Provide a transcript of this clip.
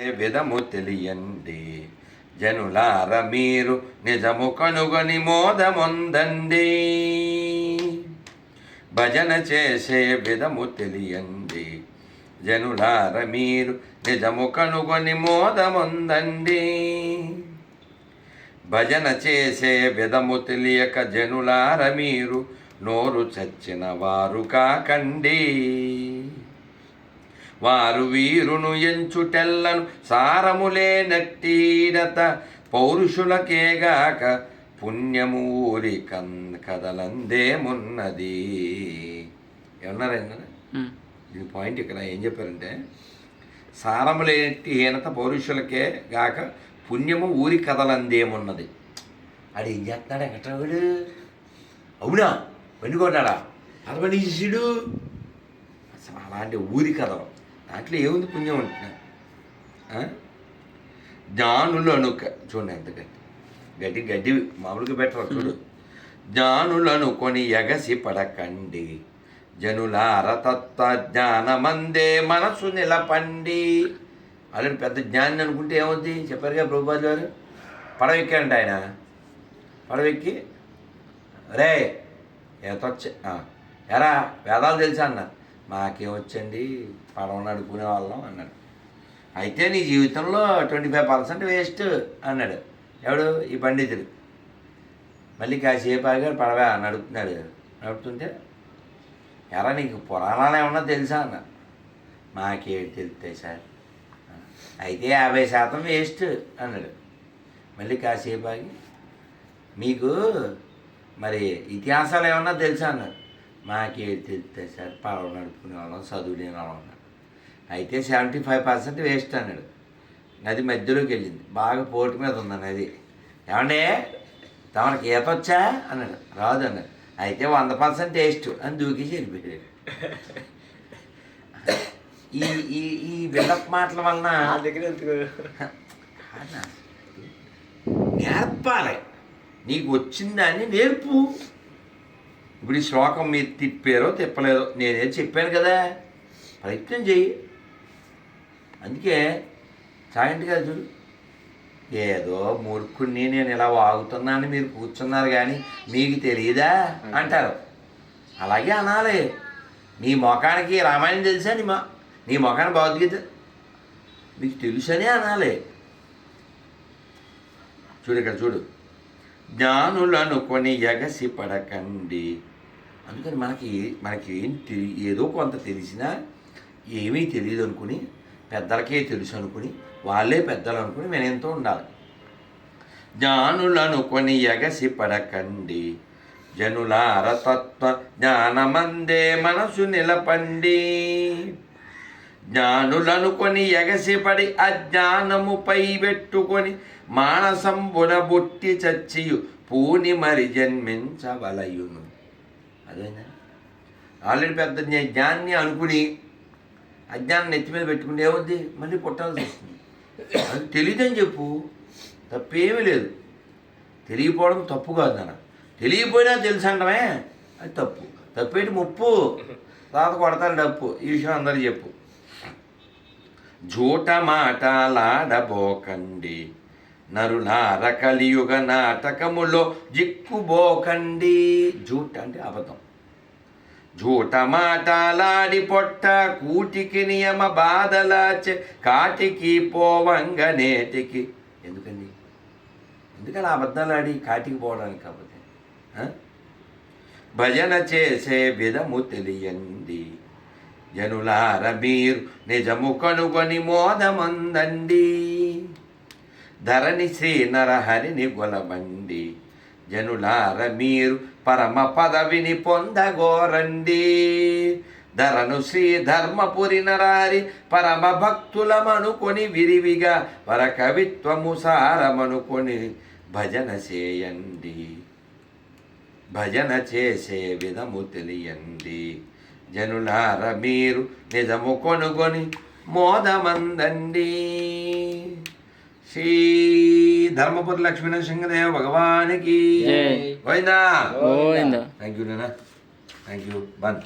విధము తెలియండి? జనులార మీరు నిజము కనుగొని మోదముందండి. భజన చేసే విధము తెలియండి. జనులార మీరు నిజము కనుగొని మోదముందండి. భజన చేసే విధము తెలియక జనులార మీరు నోరు చచ్చిన వారు కాకండి. వారు వీరును ఎంచుటెల్లను సారములే నట్టీడత పౌరుషులకేగాక పుణ్యము ఊరి కన్ కదలందేమున్నది ఏమన్నారండి. దీని పాయింట్ ఇక్కడ ఏం చెప్పారంటే సారములేటి హీనత పౌరుషులకే గాక పుణ్యము ఊరి కదలందేమున్నది ఆడు ఏం చేస్తున్నాడు వెంకట్రావుడు? అవునా? బండి కొన్నాడా? అతని శిష్యుడు అసలు అలాంటి ఊరి కథలు దాంట్లో ఏముంది పుణ్యం అంటున్నా? ఆ? జ్ఞానులను క- చూడండి ఎంత గట్టి. గడ్డి గడ్డి మామూలుగా పెట్టరు చూడు. జ్ఞానులను కొని ఎగసి పడకండి. జనులార తత్వ జ్ఞానమందే మనసు నిలపండి. అలాంటి పెద్ద జ్ఞాని అనుకుంటే ఏమవుద్ది? చెప్పారుగా ప్రభుపాద్ గారు. పడవ ఎక్కారంట ఆయన. పడవ ఎక్కి రే ఏతొచ్చ ఎరా వేదాలు తెలుసా అన్న మాకేమొచ్చండి? పడవ నడుపుకునే వాళ్ళం అన్నాడు. అయితే నీ జీవితంలో ట్వంటీ ఫైవ్ పర్సెంట్ వేస్ట్ అన్నాడు. ఎవడు? ఈ పండితుడు. మళ్ళీ కాసేపు ఆగారు పడవ నడుపుతున్నాడు నడుపుతుంటే ఎరా నీకు పురాణాలు ఏమన్నా తెలుసా? అన్న. మాకేటి తెలుస్తాయి సార్. అయితే యాభై శాతం వేస్ట్ అన్నాడు. మళ్ళీ కాసేపు ఆగి మీకు మరి ఇతిహాసాలు ఏమన్నా తెలుసా? అన్నాడు. మాకేటి తెలుస్తాయి సార్ పడవ నడుపుకునే వాళ్ళం చదువు లేని వాళ్ళం అన్నాడు. అయితే సెవెంటీ ఫైవ్ పర్సెంట్ వేస్ట్ అన్నాడు. నది మధ్యలోకి వెళ్ళింది. బాగా పోటు మీద ఉంది నది. ఏమండే? తమరికి ఈత వచ్చా? అన్నాడు. రాదు అన్నాడు. అయితే వంద పర్సెంట్ వేస్ట్ అని దూకేసి వెళ్ళిపోయాడు. ఈ ఈ ఈ బిల్డప్ మాటల వలన? నేర్పాలి. నీకు వచ్చిందాన్ని నేర్పు. ఇప్పుడు ఈ శ్లోకం మీరు తిప్పారో తిప్పలేదో నేనేం చెప్పాను కదా. ప్రయత్నం చెయ్యి. అందుకే చాగంటి కదా చూడు ఏదో మూర్ఖుడిని నేను ఇలా వాగుతున్నాను మీరు కూర్చున్నారు కానీ మీకు తెలియదా అంటారు. అలాగే అనాలి. నీ ముఖానికి రామాయణం తెలుసా నీ మా నీ ముఖాన్ని భగవద్గీత? మీకు తెలుసనే అనాలి. చూడు ఇక్కడ చూడు. జ్ఞానులను కొని ఎగసి పడకండి. అందుకని మనకి మనకి ఏం తెలి ఏదో కొంత తెలిసినా ఏమీ తెలియదు అనుకుని పెద్దలకే తెలుసు అనుకుని వాళ్ళే పెద్దలు అనుకుని వినయంతో ఉండాలి. జ్ఞానులను కొని ఎగసి పడకండి. జనుల అరతత్వ జ్ఞానమందే మనసు నిలపండి. జ్ఞానులను కొని ఎగసిపడి అజ్ఞానముపై పెట్టుకొని మానసం బుడబుట్టి చచ్చియు పూని మరి జన్మించవలయును. అదేనా? ఆల్రెడీ పెద్ద జ్ఞాన్ని అనుకుని అజ్ఞానం నెత్తి మీద పెట్టుకుంటే ఏమొద్ది మళ్ళీ పుట్టాల్సి వస్తుంది. అది తెలియదని చెప్పు. తప్పేమీ లేదు. తెలియపోవడం తప్పు కాదు నాన్న. తెలియపోయినా తెలుసు అంటమే అది తప్పు. తప్పేటి ముప్పు? తర్వాత కొడతారు డప్పు. ఈ విషయం అందరూ చెప్పు. జూట మాటలాడబోకండి. నరులార కలియుగ నాటకములో జిక్కుబోకండి. జూట అంటే అబద్ధం. జూట మాటలాడి పొట్ట కూటికి నియమ బాధలాచే కాటికి పోవంగ నేటికి. ఎందుకండి? ఎందుకని అబద్ధాలాడి కాటికి పోవడానికి కాకపోతే? భజన చేసే విధము తెలియండి జనులార మీరు నిజము కనుగొని మోదమందండి. ధరణి శ్రీ నరహరిని గొలబండి జనులార మీరు పరమ పదవిని పొందగోరండి. ధరను శ్రీ ధర్మపురి నరారి పరమ భక్తులమనుకొని విరివిగా వర కవిత్వము సారమనుకొని భజన చేయండి. భజన చేసే విధము తెలియండి. జనులార మీరు నిజము కొనుగొని మోదమందండి. శ్రీ ధర్మపురి లక్ష్మీనరసింహదేవ భగవానికి. జై. గోవిందా. గోవిందా. థ్యాంక్ యూ నాన్న. Thank you bun